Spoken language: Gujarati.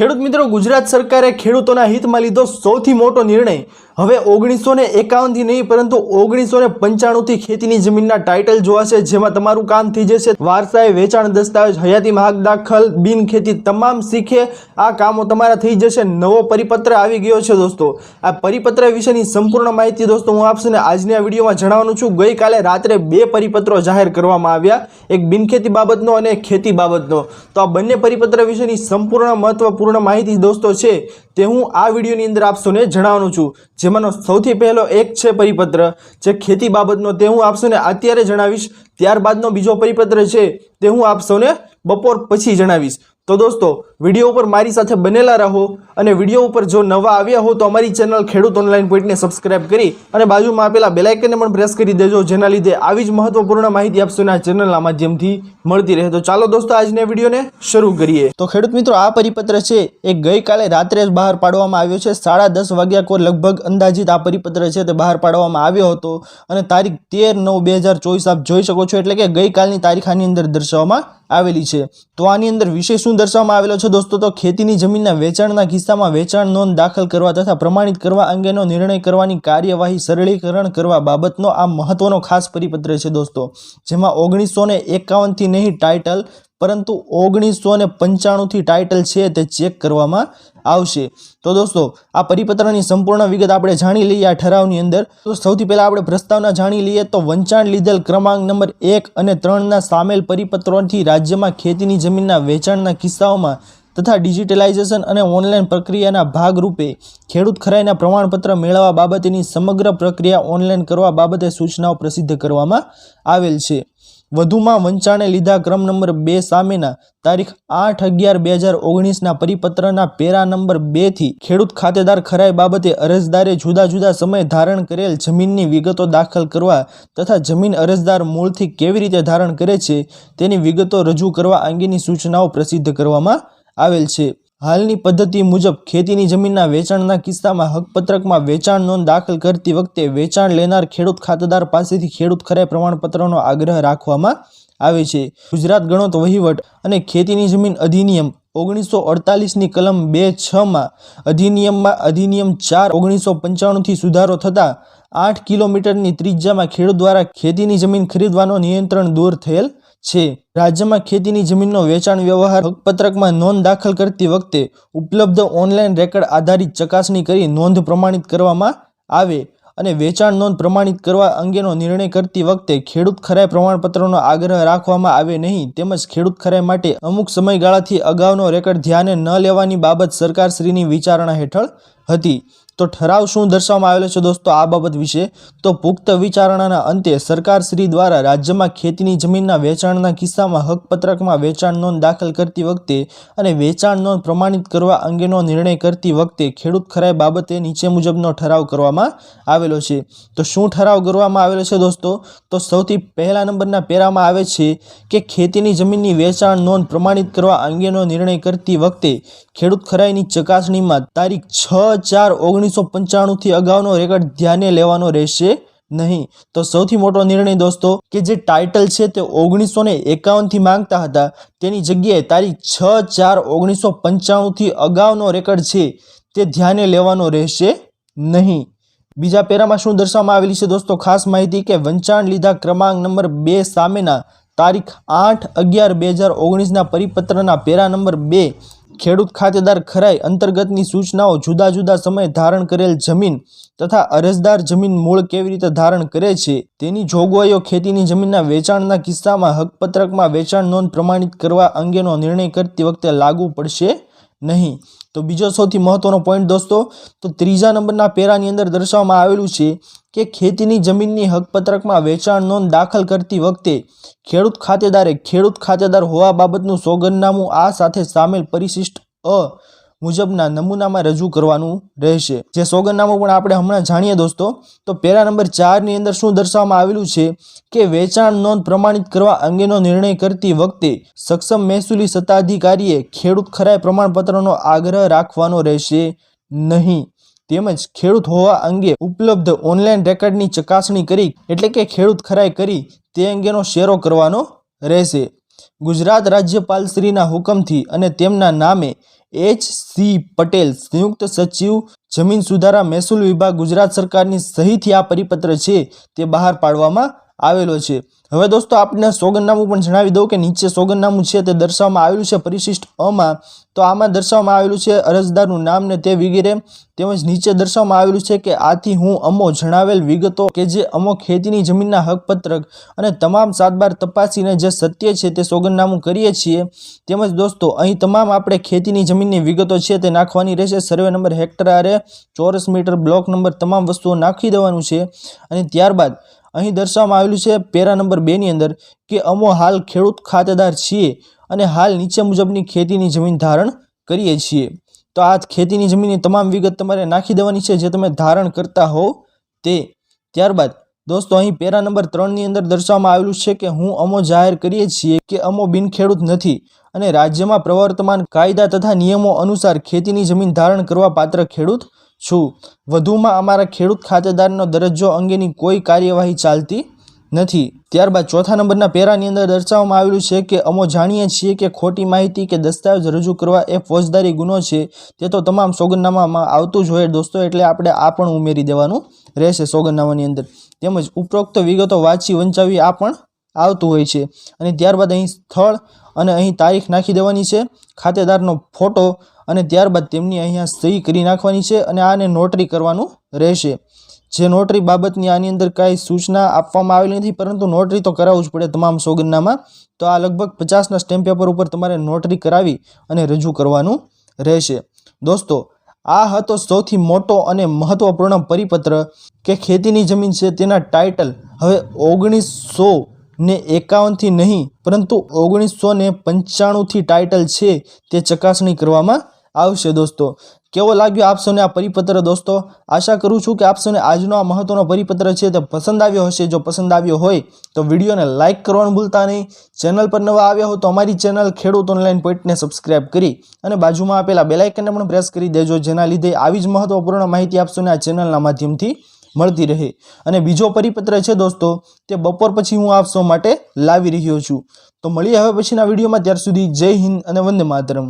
ખેડૂત મિત્રો ગુજરાત સરકારે ખેડૂતોના હિતમાં લીધો સૌથી મોટો નિર્ણય હવે ઓગણીસો ને એકાવનથી નહીં, પરંતુ ઓગણીસો ને પંચાણુંથી ખેતીની જમીનના ટાઇટલ જોવાશે, જેમાં તમારું કામ થઈ જશે. વારસાએ વેચાણ દસ્તાવેજ, હયાતી માગ દાખલ બિન ખેતી તમામ શીખે. આ કામો તમારા થઈ જશે. નવો પરિપત્ર આવી ગયો છે દોસ્તો. આ પરિપત્ર વિશેની સંપૂર્ણ માહિતી દોસ્તો હું આપશે ને આજની આ વિડીયોમાં જણાવવાનું છું. ગઈકાલે રાત્રે બે પરિપત્રો જાહેર કરવામાં આવ્યા. એક બિનખેતી બાબતનો અને ખેતી બાબતનો. તો આ બંને પરિપત્ર વિશેની સંપૂર્ણ મહત્વપૂર્ણ માહિતી દોસ્તો છે તે હું આ વિડીયોની અંદર આપશોને જણાવવાનું છું. જેમાંનો સૌથી પહેલો એક છે પરિપત્ર. જે ખેતી બાબતનો તે હું આપશોને અત્યારે જણાવીશ, ત્યારબાદનો બીજો પરિપત્ર છે તે હું આપશોને બપોર પછી જણાવીશ. તો દોસ્તો વીડિયો ઉપર મારી સાથે બનેલા રહો અને વીડિયો ઉપર જો નવા આવ્યા હો તો અમારી ચેનલ ખેડૂત ઓનલાઈન પોઈન્ટને સબસ્ક્રાઇબ કરી અને બાજુમાં આપેલા બેલાઇકનને પણ પ્રેસ કરી દેજો, જેના લીધે આવી જ મહત્વપૂર્ણ માહિતી આપશોને ચેનલના માધ્યમથી મળતી રહે. તો ચાલો દોસ્તો, આજના વિડીયોને શરૂ કરીએ. તો ખેડૂત મિત્રો, આ પરિપત્ર છે, એ ગઈકાલે રાત્રે જ બહાર પાડવામાં આવ્યો છે. સાડા દસ વાગ્યા કો લગભગ અંદાજિત આ પરિપત્ર છે તે બહાર પાડવામાં આવ્યો હતો અને તારીખ તેર નવ બે હજાર ચોવીસ આપ જોઈ શકો છો, એટલે કે ગઈકાલની તારીખ આની અંદર દર્શાવવામાં આવેલી છે. તો આની અંદર વિષય શું દર્શાવવામાં આવેલો છે? દોસ્તો, તો ખેતીની જમીનના વેચાણના કિસ્સામાં વેચાણ નોંધ દાખલ કરવા તથા પ્રમાણિત કરવા અંગેનો નિર્ણય કરવાની કાર્યવાહી સરળીકરણ કરવા બાબતનો આ મહત્વનો ખાસ પરિપત્ર છે દોસ્તો. જેમાં ઓગણીસો ને એકાવનથી નહીં ટાઇટલ, પરંતુ ઓગણીસો ને પંચાણુંથી ટાઇટલ છે તે ચેક કરવામાં આવશે. તો દોસ્તો, આ પરિપત્રની સંપૂર્ણ વિગત આપણે જાણી લઈએ આ ઠરાવની અંદર. તો સૌથી પહેલાં આપણે પ્રસ્તાવના જાણી લઈએ તો વંચાણ લીધેલ ક્રમાંક નંબર એક અને ત્રણના સામેલ પરિપત્રોથી રાજ્યમાં ખેતીની જમીનના વેચાણના કિસ્સાઓમાં તથા ડિજિટલાઇઝેશન અને ઓનલાઈન પ્રક્રિયાના ભાગરૂપે ખેડૂત ખરાઈના પ્રમાણપત્ર મેળવવા બાબતેની સમગ્ર પ્રક્રિયા ઓનલાઈન કરવા બાબતે સૂચનાઓ પ્રસિદ્ધ કરવામાં આવેલ છે. વધુમાં વંચાણે લીધા ક્રમ નંબર બે સામેના તારીખ આઠ અગિયાર બે હજાર ઓગણીસના પરિપત્રના પેરા નંબર બેથી ખેડૂત ખાતેદાર ખરાઈ બાબતે અરજદારે જુદા જુદા સમયે ધારણ કરેલ જમીનની વિગતો દાખલ કરવા તથા જમીન અરજદાર મૂળથી કેવી રીતે ધારણ કરે છે તેની વિગતો રજૂ કરવા અંગેની સૂચનાઓ પ્રસિદ્ધ કરવામાં આવેલ છે. હાલની પદ્ધતિ મુજબ ખેતીની જમીનના વેચાણના કિસ્સામાં હકપત્રકમાં વેચાણ નોંધ દાખલ કરતી વખતે વેચાણ લેનાર ખેડૂત ખાતેદાર પાસેથી ખેડૂત ખરાઈ પ્રમાણપત્રનો આગ્રહ રાખવામાં આવે છે. ગુજરાત ગણોત વહીવટ અને ખેતીની જમીન અધિનિયમ ઓગણીસો અડતાલીસની કલમ બે છમાં અધિનિયમમાં અધિનિયમ ચાર ઓગણીસો પંચાણુંથી સુધારો થતાં આઠ કિલોમીટરની ત્રિજ્યામાં ખેડૂત દ્વારા ખેતીની જમીન ખરીદવાનો નિયંત્રણ દૂર થયેલ છે. રાજ્યમાં ખેતીની જમીનનો વેચાણ વ્યવહાર હકપત્રકમાં નોંધ દાખલ કરતી વખતે ઉપલબ્ધ ઓનલાઈન રેકર્ડ આધારિત ચકાસણી કરી નોંધ પ્રમાણિત કરવામાં આવે અને વેચાણ નોંધ પ્રમાણિત કરવા અંગેનો નિર્ણય કરતી વખતે ખેડૂત ખરાઈ પ્રમાણપત્રનો આગ્રહ રાખવામાં આવે નહીં તેમજ ખેડૂત ખરાઈ માટે અમુક સમયગાળાથી અગાઉનો રેકર્ડ ધ્યાને ન લેવાની બાબત સરકારશ્રીની વિચારણા હેઠળ હતી. તો ઠરાવ શું દર્શાવવામાં આવેલો છે દોસ્તો આ બાબત વિશે? તો પુખ્ત વિચારણાના અંતે સરકારશ્રી દ્વારા રાજ્યમાં ખેતીની જમીનના વેચાણના કિસ્સામાં હકપત્રકમાં વેચાણ નોંધ દાખલ કરતી વખતે અને વેચાણ નોંધ પ્રમાણિત કરવા અંગેનો નિર્ણય કરતી વખતે ખેડૂત ખરાઈ બાબતે નીચે મુજબનો ઠરાવ કરવામાં આવેલો છે. તો શું ઠરાવ કરવામાં આવેલો છે દોસ્તો? તો સૌથી પહેલા નંબરના પેરામાં આવે છે કે ખેતીની જમીનની વેચાણ નોંધ પ્રમાણિત કરવા અંગેનો નિર્ણય કરતી વખતે ખેડૂત ખરાઈની ચકાસણીમાં તારીખ છ ચાર ઓગણીસો પંચાણુંથી અગાઉનો રેકર્ડ ધ્યાને લેવાનો રહેશે નહીં. તો સૌથી મોટો નિર્ણય દોસ્તો, કે જે ટાઇટલ છે તે ઓગણીસો ને એકાવનથી માંગતા હતા, તેની જગ્યાએ તારીખ છ ચાર ઓગણીસો પંચાણુંથી અગાઉનો રેકર્ડ છે તે ધ્યાને લેવાનો રહેશે નહીં. બીજા પેરામાં શું દર્શાવવામાં આવેલી છે દોસ્તો? ખાસ માહિતી કે વંચાણ લીધા ક્રમાંક નંબર બે સામેના તારીખ આઠ અગિયાર બે હજાર ઓગણીસના પરિપત્રના પેરા નંબર બે ખેડૂત ખાતેદાર ખરાઈ અંતર્ગતની સૂચનાઓ જુદા જુદા સમયે ધારણ કરેલ જમીન તથા અરજદાર જમીન મૂળ કેવી રીતે ધારણ કરે છે, તેની જોગવાઈઓ ખેતીની જમીનના વેચાણના કિસ્સામાં હકપત્રકમાં વેચાણ નોંધ પ્રમાણિત કરવા અંગેનો નિર્ણય કરતી વખતે લાગુ પડશે. નહીં. તો બીજો સૌથી મહત્વનો પોઈન્ટ દોસ્તો, તો ત્રીજા નંબરના પેરાની અંદર દર્શાવવામાં આવેલું છે કે ખેતીની જમીનની હકપત્રકમાં વેચાણ નોંધ દાખલ કરતી વખતે ખેડૂત ખાતેદારે ખેડૂત ખાતેદાર હોવા બાબતનું સોગંદનામું આ સાથે સામેલ પરિશિષ્ટ અ મુજબના નમૂનામાં રજૂ કરવાનું રહેશે. જે સોગંદનામું પણ આપણે હમણાં જાણીએ દોસ્તો. તો પેરા નંબર ચારની અંદર શું દર્શાવવામાં આવેલું છે? કે વેચાણ નોંધ પ્રમાણિત કરવા અંગેનો નિર્ણય કરતી વખતે સક્ષમ મહેસૂલી સત્તાધિકારીએ ખેડૂત ખરાય પ્રમાણપત્રનો આગ્રહ રાખવાનો રહેશે નહીં. તેમજ ખેડૂત હોવા અંગે ઉપલબ્ધ ઓનલાઈન રેકર્ડની ચકાસણી કરી, એટલે કે ખેડૂત ખરાઈ કરી તે અંગેનો શેરો કરવાનો રહેશે. ગુજરાત રાજ્યપાલશ્રીના હુકમથી અને તેમના નામે એચ સી પટેલ, સંયુક્ત સચિવ, જમીન સુધારા મહેસૂલ વિભાગ ગુજરાત સરકારની સહીથી આ પરિપત્ર છે તે બહાર પાડવામાં આવેલો છે. હવે દોસ્તો, આપને સોગંદનામું પણ જણાવી દઉં કે નીચે સોગંદનામું છે તે દર્શાવવામાં આવેલું છે પરિશિષ્ટ અમાં. તો આમાં દર્શાવવામાં આવેલું છે અરજદારનું નામ ને તે વગેરે. તેમજ નીચે દર્શાવવામાં આવેલું છે કે આથી હું અમો જણાવેલ વિગતો કે જે અમો ખેતીની જમીનના હકપત્રક અને તમામ સાતબાર તપાસીને જે સત્ય છે તે સોગંદનામું કરીએ છીએ. તેમજ દોસ્તો, અહીં તમામ આપણે ખેતીની જમીનની વિગતો છે તે નાખવાની રહેશે. સર્વે નંબર હેક્ટર આરે ચોરસ મીટર બ્લોક નંબર તમામ વસ્તુઓ નાખી દેવાનું છે. અને ત્યારબાદ અહીં દર્શાવવામાં આવેલું છે પેરા નંબર બેની અંદર કે અમો હાલ ખેડૂત ખાતેદાર છીએ અને હાલ નીચે મુજબની ખેતીની જમીન ધારણ કરીએ છીએ. તો આ ખેતીની જમીનની તમામ વિગત તમારે નાખી દેવાની છે, જે તમે ધારણ કરતા હોવ તે. ત્યારબાદ દોસ્તો, અહીં પેરા નંબર ત્રણની અંદર દર્શાવવામાં આવેલું છે કે હું અમો જાહેર કરીએ છીએ કે અમો બિનખેડૂત નથી અને રાજ્યમાં પ્રવર્તમાન કાયદા તથા નિયમો અનુસાર ખેતીની જમીન ધારણ કરવા પાત્ર ખેડૂત છું. વધુમાં અમારા ખેડૂત ખાતેદારનો દરજ્જો અંગેની કોઈ કાર્યવાહી ચાલતી નથી. ત્યારબાદ ચોથા નંબરના પેરાની અંદર દર્શાવવામાં આવેલું છે કે અમો જાણીએ છીએ કે ખોટી માહિતી કે દસ્તાવેજ રજૂ કરવા એ ફોજદારી ગુનો છે. તે તો તમામ સોગંદનામામાં આવતું જ હોય દોસ્તો, એટલે આપણે આ પણ ઉમેરી દેવાનું રહેશે સોગંદનામાની અંદર. તેમજ ઉપરોક્ત વિગતો વાંચી વંચાવી આ પણ આવતું હોય છે. અને ત્યારબાદ અહીં સ્થળ અને અહીં તારીખ નાખી દેવાની છે. ખાતેદારનો ફોટો અને ત્યારબાદ તેમની અહીંયા સહી કરી નાખવાની છે અને આને નોટરી કરવાનું રહેશે. જે નોટરી બાબતની આની અંદર કાંઈ સૂચના આપવામાં આવેલી નથી, પરંતુ નોટરી તો કરાવવું જ પડે તમામ સોગંદનામાં. તો આ લગભગ પચાસના સ્ટેમ્પ પેપર ઉપર તમારે નોટરી કરાવી અને રજૂ કરવાનું રહેશે. દોસ્તો, આ હતો સૌથી મોટો અને મહત્વપૂર્ણ પરિપત્ર કે ખેતીની જમીન છે તેના ટાઇટલ હવે ઓગણીસો ને એકાવનથી નહીં, પરંતુ ઓગણીસો ને પંચાણુંથી ટાઇટલ છે તે ચકાસણી કરવામાં આવશે દોસ્તો. કેવો લાગ્યો આપ આ પરિપત્ર દોસ્તો? આશા કરું છું કે આપ આજનો આ મહત્વનો પરિપત્ર છે તે પસંદ આવ્યો હશે. જો પસંદ આવ્યો હોય તો વિડીયોને લાઇક કરવાનું ભૂલતા નહીં. ચેનલ પર નવા આવ્યા હો તો અમારી ચેનલ ખેડૂત ઓનલાઈન પોઈન્ટને સબસ્ક્રાઇબ કરી અને બાજુમાં આપેલા બેલાઇકનને પણ પ્રેસ કરી દેજો, જેના લીધે આવી જ મહત્વપૂર્ણ માહિતી આપ આ ચેનલના માધ્યમથી મળતી રહે. અને બીજો પરિપત્ર છે દોસ્તો, તે બપોર પછી હું આપ માટે લાવી રહ્યો છું. તો મળીએ હવે પછીના વિડીયોમાં. ત્યાર સુધી જય હિન્દ અને વંદે માતરમ.